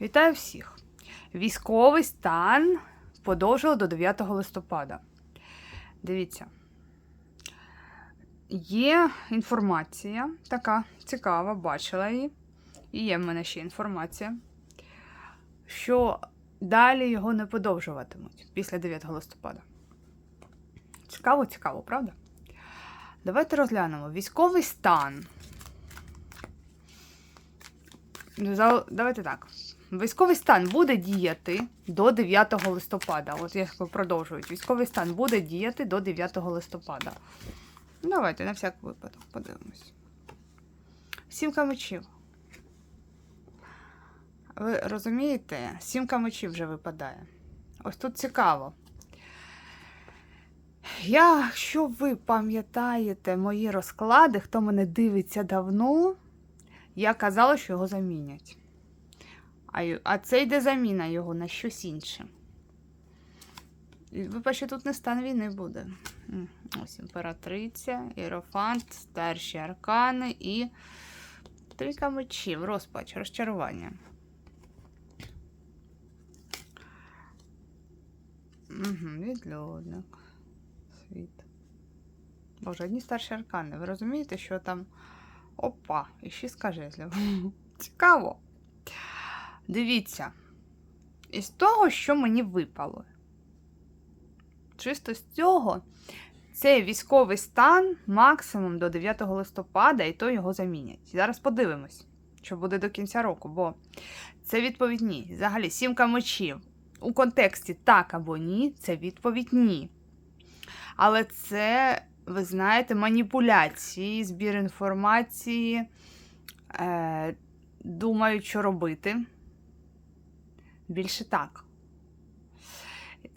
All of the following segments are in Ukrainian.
Вітаю всіх! Військовий стан подовжили до 9 листопада. Дивіться. Є інформація така цікава, бачила її. І є в мене ще інформація, що далі його не подовжуватимуть після 9 листопада. Цікаво, цікаво, правда? Давайте розглянемо. Військовий стан. Давайте так. Військовий стан буде діяти до 9 листопада. От як продовжують. Військовий стан буде діяти до 9 листопада. Давайте на всяк випадок подивимось. Сімка мечів. Ви розумієте? Сімка мечів вже випадає. Ось тут цікаво. Якщо ви пам'ятаєте мої розклади, хто мене дивиться давно, я казала, що його замінять. А, а це йде заміна його на щось інше. Ви тут не стан війни буде. Ось імператриця, Іерофант, старші аркани і трійка мечів, розпач, розчарування. Угу, відлюдник. Світ. Боже, одні старші аркани. Ви розумієте, що там. Опа, і шістка жезлів. Цікаво. Дивіться. Із того, що мені випало. Чисто з цього, цей військовий стан максимум до 9 листопада, і то його замінять. Зараз подивимось, що буде до кінця року, бо це відповідь ні. Взагалі, сімка мечів. У контексті так або ні, це відповідь ні. Але це, ви знаєте, маніпуляції, збір інформації, е, думають, що робити. Більше так.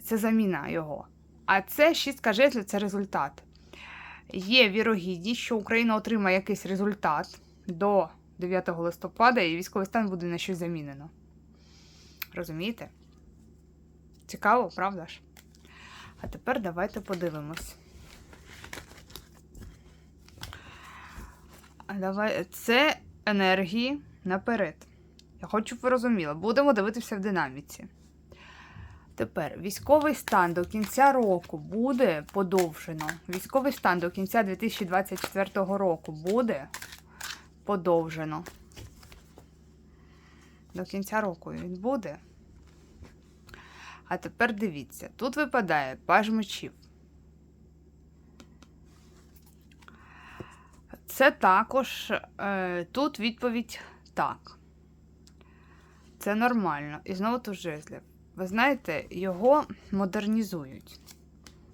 Це заміна його. А це шістка жезлів це результат. Є вірогідність, що Україна отримає якийсь результат до 9 листопада, і військовий стан буде на щось замінено. Розумієте? Цікаво, правда ж? А тепер давайте подивимось. Давай... Це енергії наперед. Я хочу, розуміли. Будемо дивитися в динаміці. Тепер військовий стан до кінця року буде подовжено. Військовий стан до кінця 2024 року буде подовжено. До кінця року він буде. А тепер дивіться, тут випадає паж мечів. Це також е, тут відповідь так. Це нормально. І знову тут жезлів. Ви знаєте, його модернізують.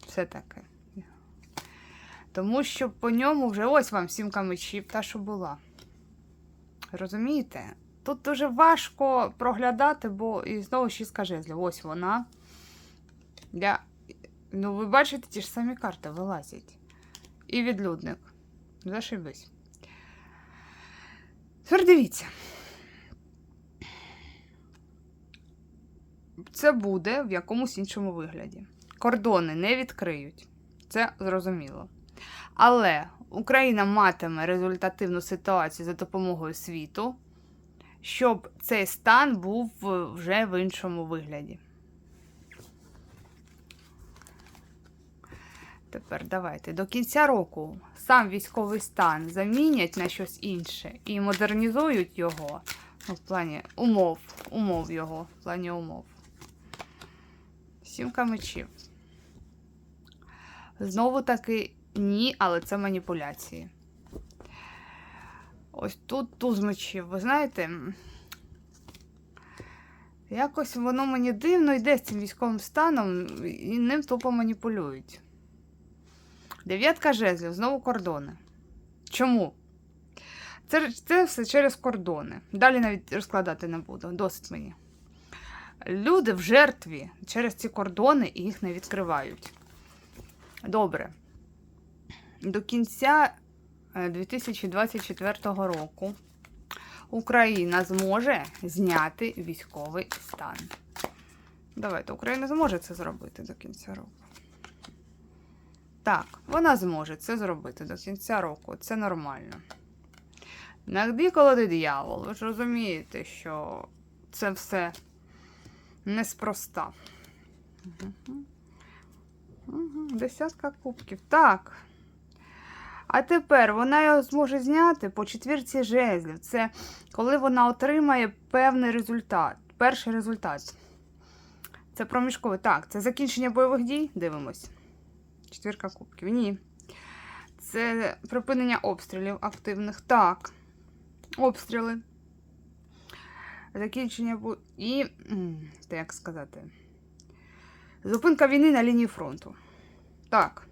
Все таки. Тому що по ньому вже ось вам сімка мечів, та, що була. Розумієте? Тут дуже важко проглядати, бо і знову шістка жезлів. Ось вона. Я... Ну, ви бачите, ті ж самі карти вилазять. І відлюдник. Зашибись. Тепер дивіться. Це буде в якомусь іншому вигляді. Кордони не відкриють. Це зрозуміло. Але Україна матиме результативну ситуацію за допомогою світу, щоб цей стан був вже в іншому вигляді. Тепер давайте до кінця року сам військовий стан замінять на щось інше і модернізують його ну, в плані умов, умов його, в плані умов. Сімка мечів. Знову таки ні, але це маніпуляції. Ось тут туз мечів. Ви знаєте, якось воно мені дивно йде з цим військовим станом і ним тупо маніпулюють. Дев'ятка жезлів, знову кордони. Чому? Це, це все через кордони. Далі навіть розкладати не буду. Досить мені. Люди в жертві через ці кордони і їх не відкривають. Добре. До кінця е, 2024 року Україна зможе зняти військовий стан. Давайте, Україна зможе це зробити до кінця року. Так, вона зможе це зробити до кінця року. Це нормально. Нагді колоди диявол. Ви ж розумієте, що це все неспроста. Десятка кубків. Так. А тепер вона його зможе зняти по четвірці жезлів. Це коли вона отримає певний результат. Перший результат. Це проміжковий. Так, це закінчення бойових дій. Дивимось. Четвірка кубків. Ні. Це припинення обстрілів активних. Так. Обстріли. Закінчення і. Та як сказати? Зупинка війни на лінії фронту. Так.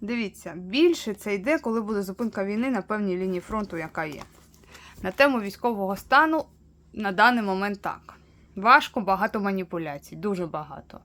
Дивіться, більше це йде, коли буде зупинка війни на певній лінії фронту, яка є. На тему військового стану на даний момент так. Важко, багато маніпуляцій, дуже багато.